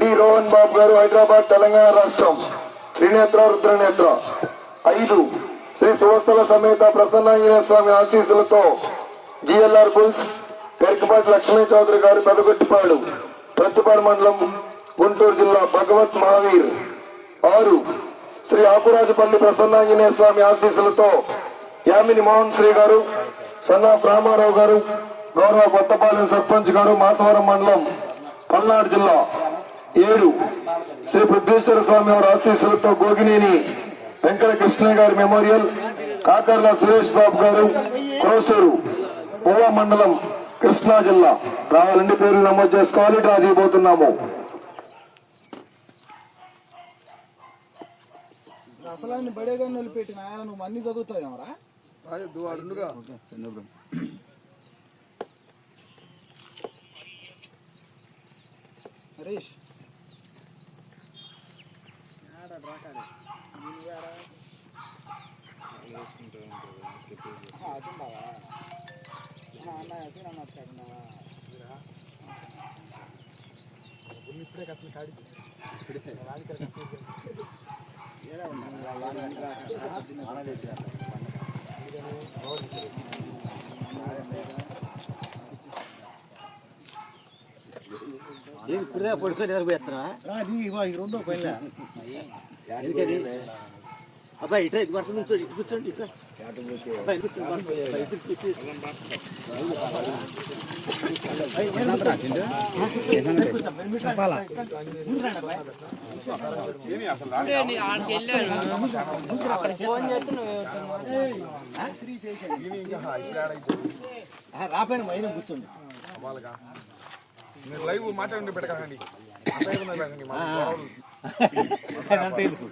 D Rohan Babu garu Hyderabad Telangana రాష్ట్రం. త్రినేత్ర రుద్రనేత్ర. ఐదు. శ్రీ సువస్థల సమేత ప్రసన్నాంజనేయ స్వామి ఆశీస్సులతో జిఎల్ఆర్ బుల్స్ పెరికపాటి లక్ష్మీ చౌదరి గారు పెదగొట్టిపాడు. ప్రతిపాడు మండలం గుంటూరు జిల్లా భగవత్ మహావీర్. ఆరు. శ్రీ ఆపురాజుపల్లి ప్రసన్నాంజనేయ స్వామి ఆశీస్సులతో యామిని మోహన్ శ్రీ గారు సన్నా రామారావు గారు గౌరవ కొత్తపాలెం సర్పంచ్ గారు మాసవరం మండలం పల్నాడు జిల్లా. ఏడు శ్రీ బుద్ధేశ్వర స్వామి వారి ఆశీస్సులతో గోగినేని వెంకట కృష్ణయ్య గారి మెమోరియల్ కాకర్ల సురేష్ బాబు గారు క్రోసూరు పువ్వ మండలం కృష్ణా జిల్లా. రావాలండి పేర్లు నమోదు చేసుకోవాలి డ్రా తీయబోతున్నాము అసలు ఆయన బడేగా నిలిపెట్టిన ఆయన నువ్వు అన్ని చదువుతావేమరా? హరీష్ ఇప్పుడే కట్టిన కాడికి ఇప్పుడే పడుకొని నిలబెత్తనా రెండో పైన అబ్బాయి ఇట్లా ఇది వరుస నుంచోండి ఇటు కూర్చోండి ఇట్లా రాపోయిన మైన కూర్చోండి మీరు లైవ్ మాట్లాడండి పెట్టకండి పెట్టకండి అంతే ఎందుకు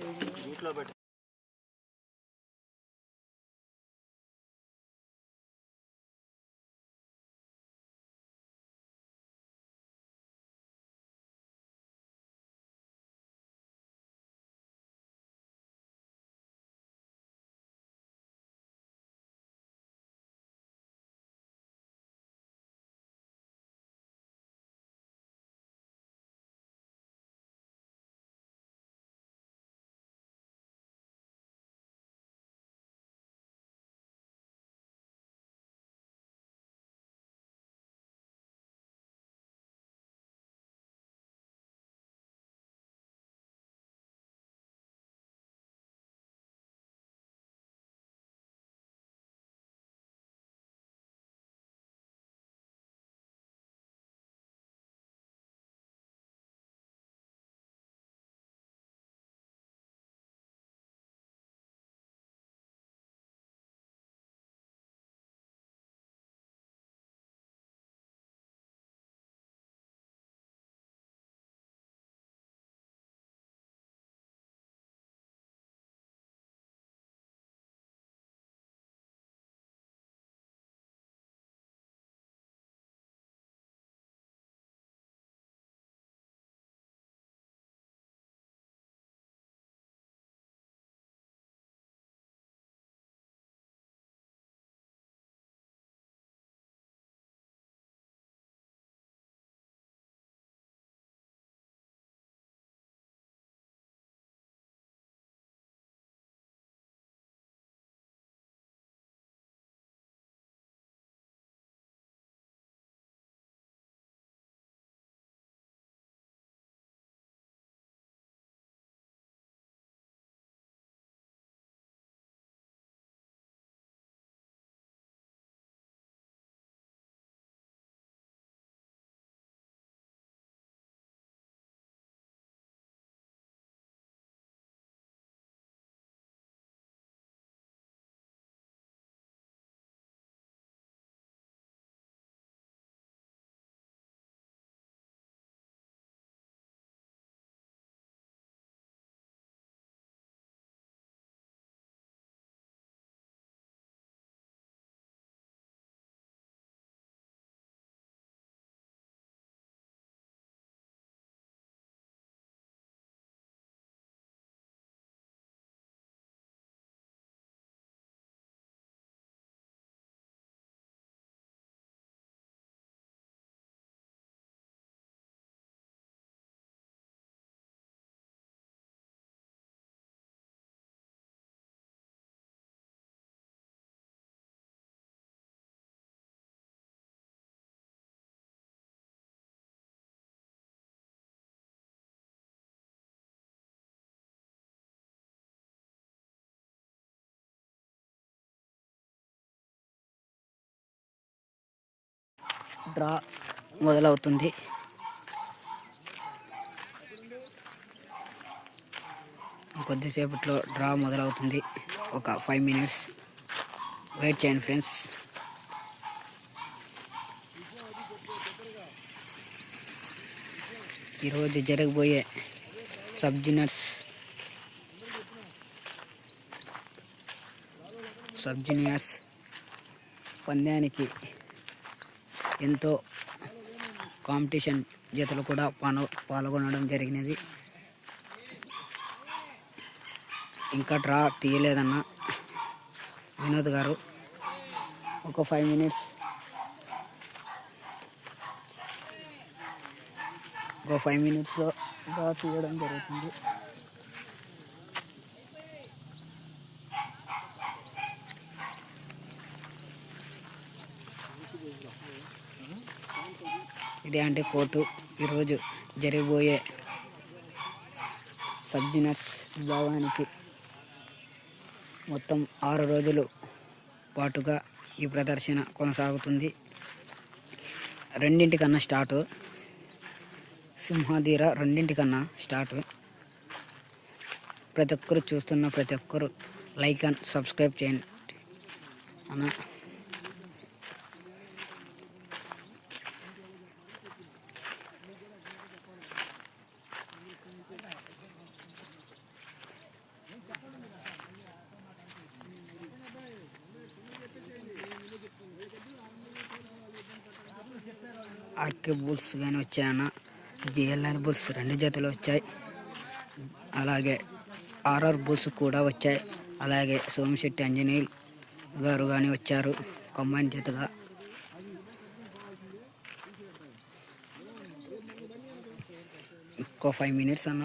డ్రా మొదలవుతుంది. కొద్దిసేపట్లో డ్రా మొదలవుతుంది. ఒక ఫైవ్ మినిట్స్ వెయిట్ చేయండి ఫ్రెండ్స్. ఈరోజు జరగబోయే సబ్ జూనియర్స్ సబ్ జూనియర్స్ పందానికి ఎంతో కాంపిటీషన్ జతలు కూడా పాను పాల్గొనడం జరిగినది. ఇంకా డ్రా తీయలేదన్న వినోద్ గారు ఒక ఫైవ్ మినిట్స్ ఒక ఫైవ్ మినిట్స్లో డ్రా తీయడం జరుగుతుంది. ఇదే కోర్టు. ఈరోజు జరిగిపోయే సబ్జినర్స్ విభాగానికి మొత్తం ఆరు రోజులు పాటుగా ఈ ప్రదర్శన కొనసాగుతుంది. రెండింటికన్నా స్టార్ట్. సింహాధీర రెండింటికన్నా స్టార్ట్. ప్రతి ఒక్కరు చూస్తున్న ప్రతి ఒక్కరు లైక్ అండ్ సబ్స్క్రైబ్ చేయండి. అన్న. ఆర్కే బుల్స్ కానీ వచ్చాయన్న. జిఎల్ఆర్ బుల్స్ రెండు జతలు వచ్చాయి. అలాగే ఆర్ఆర్ బుల్స్ కూడా వచ్చాయి. అలాగే సోమిశెట్టి అంజనీల్ గారు కానీ వచ్చారు కంబైన్ జతగా. ఇంకో ఫైవ్ మినిట్స్ అన్న.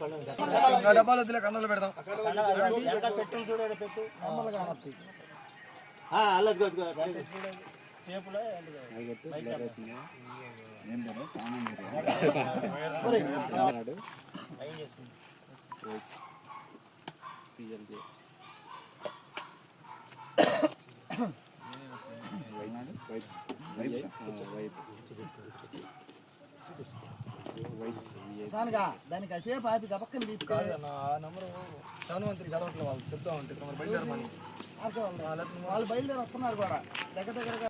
డబ్బాలు వద్దులే కన్నులు పెడదాం ఆ, అలా ఇదిగో, వైట్స్ రైట్. సానుగా దానికి అసేపు ఆపి గబక్కని నంబర్ ప్రధానమంత్రి గడవట్లే వాళ్ళు చెప్తా ఉంటే తమరు బయలుదేరమని. వాళ్ళు వాళ్ళు బయలుదేరి వస్తున్నారు కూడా. దగ్గర దగ్గరగా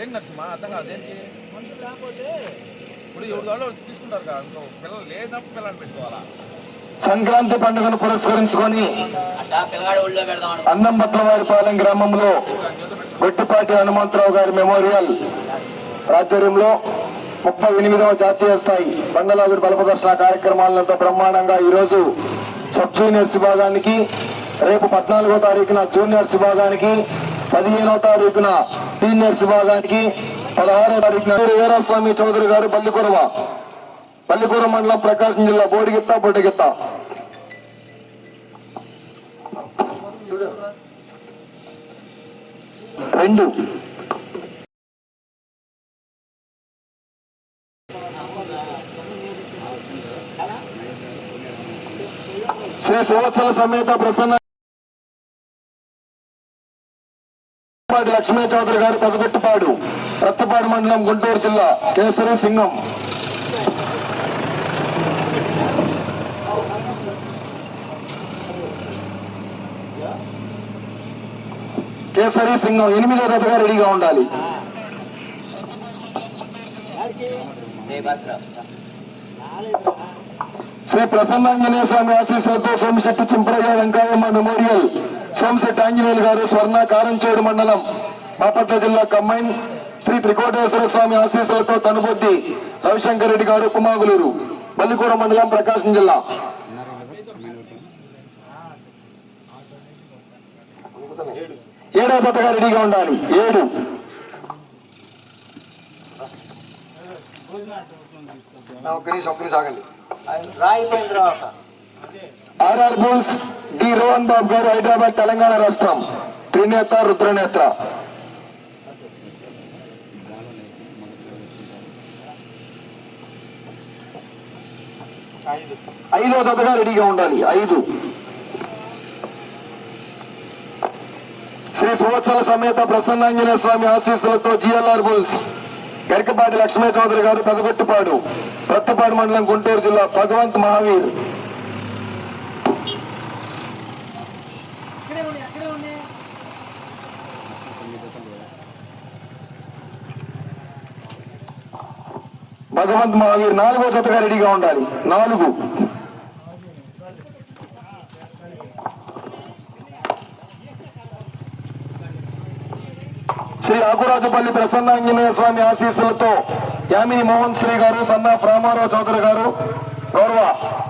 ఏం నరసింహ అర్థం కాదు. ఏంటి? మనుషులు లేకపోతే ఇప్పుడు ఎవరు వాళ్ళు తీసుకుంటారు కదా? ఇంకో పిల్లలు లేనప్పుడు పిల్లల్ని పెట్టుకోవాలా? సంక్రాంతి పండుగను పురస్కరించుకొని అన్నంబట్ల వారిపాలెం గ్రామంలో గొట్టిపాటి హనుమంతరావు గారి మెమోరియల్ ఆధ్వర్యంలో ముప్పై ఎనిమిదవ జాతీయ స్థాయి బండలాగుడి బలప్రదర్శన కార్యక్రమాలతో బ్రహ్మాండంగా ఈరోజు సబ్ జూనియర్స్ విభాగానికి రేపు పద్నాలుగో తారీఖున జూనియర్స్ విభాగానికి పదిహేనవ తారీఖున సీనియర్స్ విభాగానికి పదహారో తారీఖున వీరస్వామి చౌదరి గారు బల్లికొరవ పల్లికూర మండలం ప్రకాశం జిల్లా బోడిగిత్త బొడ్డగిత్త. రెండు. శ్రీ సువత్సల సమేత ప్రసన్న లక్ష్మీ చౌదరి గారు పెదగొట్టుపాడు రత్తపాడు మండలం గుంటూరు జిల్లా కేసరి సింగం. కేసరి సింగం ఎనిమిదో రథగా రెడీగా ఉండాలి. శ్రీ ప్రసన్నాంజనేయ స్వామి ఆశీస్సులతో సోమిశెట్టి చింపరగా వెంకయ్య మెమోరియల్. సోమశెట్టి ఆంజనేయులు గారు స్వర్ణ కారంచేడు మండలం బాపట్ల జిల్లా కమ్మైన్ శ్రీ త్రికోటేశ్వర స్వామి ఆశీస్సులతో తనుబొద్ది రవిశంకర్ రెడ్డి గారు కుమాగులూరు మల్లికూర మండలం ప్రకాశం జిల్లా. ఏడో జతగా రెడీగా ఉండాలి. ఏడు. ఒక్క నిమిషం ఒక్క నిమిషం ఆగండి. RR bulls D Rohan Babu garu Hyderabad Telangana రాష్ట్రం. త్రినేత రుద్రనేత్ర ఐదో దతగా రెడీగా ఉండాలి. ఐదు. శ్రీ సంవత్సరాల సమేత ప్రసన్నాంజనేయ స్వామి ఆశీస్సులతో జిఎల్ఆర్ బుల్స్. గరికపాటి లక్ష్మీ చౌదరి గారు పెదగొట్టుపాడు. ప్రత్తపాడు మండలం గుంటూరు జిల్లా భగవంత్ మహావీర్. భగవంత్ మహావీర్ నాలుగో జతగా రెడీగా ఉండాలి. నాలుగు. శ్రీ ఆకురాజుపల్లి ప్రసన్నాంజనేయ స్వామి ఆశీస్సులతో యామిని మోహన్ శ్రీ గారు సన్నా రామారావు చౌదరి గారు గౌరవ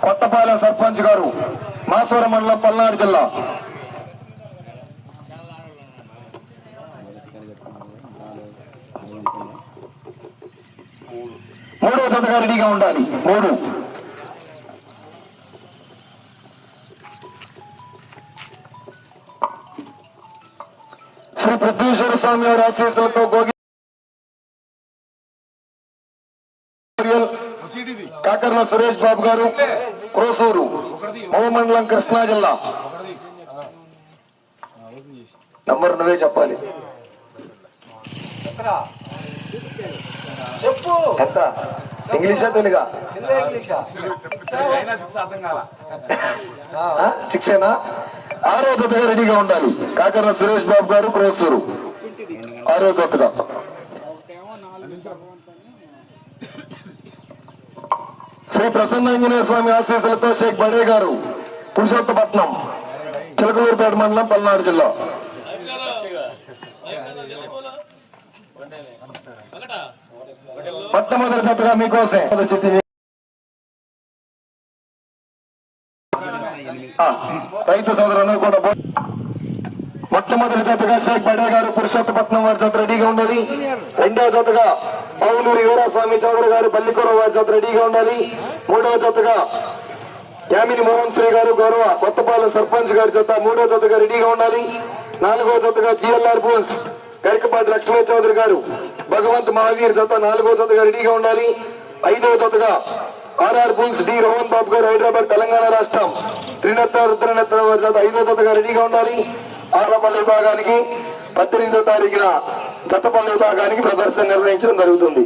కొత్తపాలెం సర్పంచ్ గారు మాసూర మండలం పల్నాడు జిల్లా. జతగా రెడీగా ఉండాలి. మూడు. శ్రీ పృథ్వీశ్వర స్వామి వారి ఆశీస్సులతో గోగి కాకర్ల సురేష్ బాబు గారు క్రోసూరు మండలం కృష్ణా జిల్లా. నంబర్ నువ్వే చెప్పాలి. ఎంత? ఇంగ్లీషా తెలుగా? అయినా శిక్ష అర్థం కాల? శిక్షేనా ఆరో జతగా రెడీగా ఉండాలి. కాకర్ల సురేష్ బాబు గారు క్రోసూరు ఆరో జతగా శ్రీ ప్రసన్నాంజనేయ స్వామి ఆశీస్సులతో షేక్ బడే గారు పురుషోత్తపట్నం చిలకలూరుపేట మండలం పల్నాడు జిల్లా. మొట్టమొదటి జతగా మీకోసం రైతు సోదరులందరూ కూడా మొట్టమొదటి జతగా షేక్ బడే గారు పురుషోత్తపట్నం వారి జత రెడీగా ఉండాలి. రెండవ జతగా పౌలూరు యువరాస్వామి చౌదరి గారు బల్లికూర వారి జత రెడీగా ఉండాలి. మూడవ జతగా యామిని మోహన్ శ్రీ గారు గౌరవ కొత్తపాలెం సర్పంచ్ గారి జత మూడవ జతగా రెడీగా ఉండాలి. నాలుగవ జతగా జిఎల్ఆర్ బూల్స్ గరికపాటి లక్ష్మీ చౌదరి గారు భగవంత్ మహావీర్ జత నాలుగో జతగా రెడీగా ఉండాలి. ఐదవ జతగా RR bulls D Rohan Babu garu Hyderabad Telangana రాష్ట్రం. త్రినత్త రుద్రనేత్ర వారి జత ఐదవ జతగా రెడీగా ఉండాలి. ఆరపల్లి విభాగానికి పద్దెనిమిదో తారీఖున జతపల్లి విభాగానికి ప్రదర్శన నిర్వహించడం జరుగుతుంది.